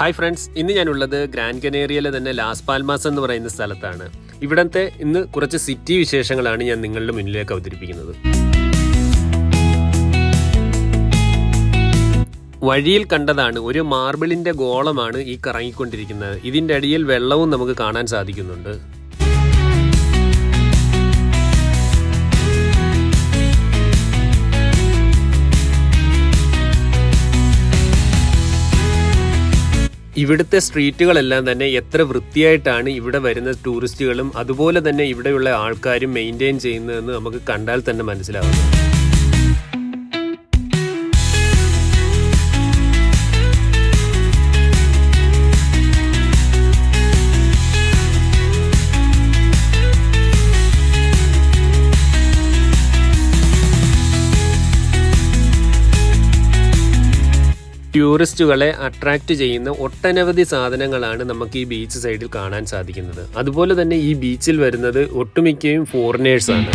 Hi friends ഇന്ന് ഞാനുള്ളത് grand കനേറിയയിലെ തന്നെ ലാസ് പാൽമാസ് എന്ന് പറയുന്ന സ്ഥലത്താണ്. ഇവിടത്തെ ഇന്ന് കുറച്ച് സിറ്റി വിശേഷങ്ങളാണ് ഞാൻ നിങ്ങളുടെ മുന്നിലേക്ക് അവതരിപ്പിക്കുന്നത്. വഴിയിൽ കണ്ടതാണ് ഒരു മാർബിളിന്റെ ഗോളമാണ് ഈ കറങ്ങിക്കൊണ്ടിരിക്കുന്നത്. ഇതിന്റെ അടിയിൽ വെള്ളവും നമുക്ക് കാണാൻ സാധിക്കുന്നുണ്ട്. ഇവിടുത്തെ സ്ട്രീറ്റുകളെല്ലാം തന്നെ എത്ര വൃത്തിയായിട്ടാണ് ഇവിടെ വരുന്ന ടൂറിസ്റ്റുകളും അതുപോലെ തന്നെ ഇവിടെയുള്ള ആൾക്കാരും മെയിന്റെയിൻ ചെയ്യുന്നതെന്ന് നമുക്ക് കണ്ടാൽ തന്നെ മനസ്സിലാവും ടൂറിസ്റ്റുകളെ അട്രാക്റ്റ് ചെയ്യുന്ന ഒട്ടനവധി സാധനങ്ങളാണ് നമുക്ക് ഈ ബീച്ച് സൈഡിൽ കാണാൻ സാധിക്കുന്നത്. അതുപോലെ തന്നെ ഈ ബീച്ചിൽ വരുന്നത് ഒട്ടുമിക്കയും ഫോറിനേഴ്സാണ്.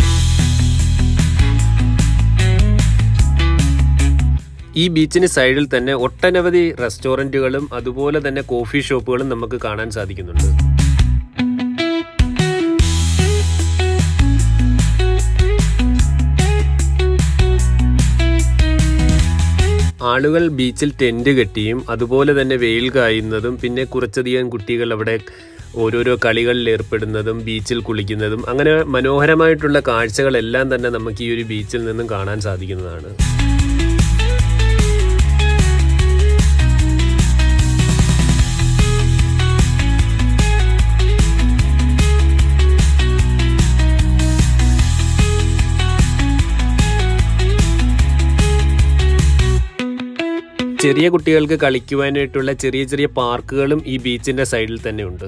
ഈ ബീച്ചിന് സൈഡിൽ തന്നെ ഒട്ടനവധി റെസ്റ്റോറന്റുകളും അതുപോലെ തന്നെ കോഫി ഷോപ്പുകളും നമുക്ക് കാണാൻ സാധിക്കുന്നുണ്ട്. ആളുകൾ ബീച്ചിൽ ടെന്റ് കെട്ടിയും അതുപോലെ തന്നെ വെയിൽ കായുന്നതും പിന്നെ കുറച്ചധികം കുട്ടികൾ അവിടെ ഓരോരോ കളികളിൽ ഏർപ്പെടുന്നതും ബീച്ചിൽ കുളിക്കുന്നതും അങ്ങനെ മനോഹരമായിട്ടുള്ള കാഴ്ചകളെല്ലാം തന്നെ നമുക്ക് ഈ ഒരു ബീച്ചിൽ നിന്നും കാണാൻ സാധിക്കുന്നതാണ്. ചെറിയ കുട്ടികൾക്ക് കളിക്കുവാനായിട്ടുള്ള ചെറിയ ചെറിയ പാർക്കുകളും ഈ ബീച്ചിന്റെ സൈഡിൽ തന്നെ ഉണ്ട്.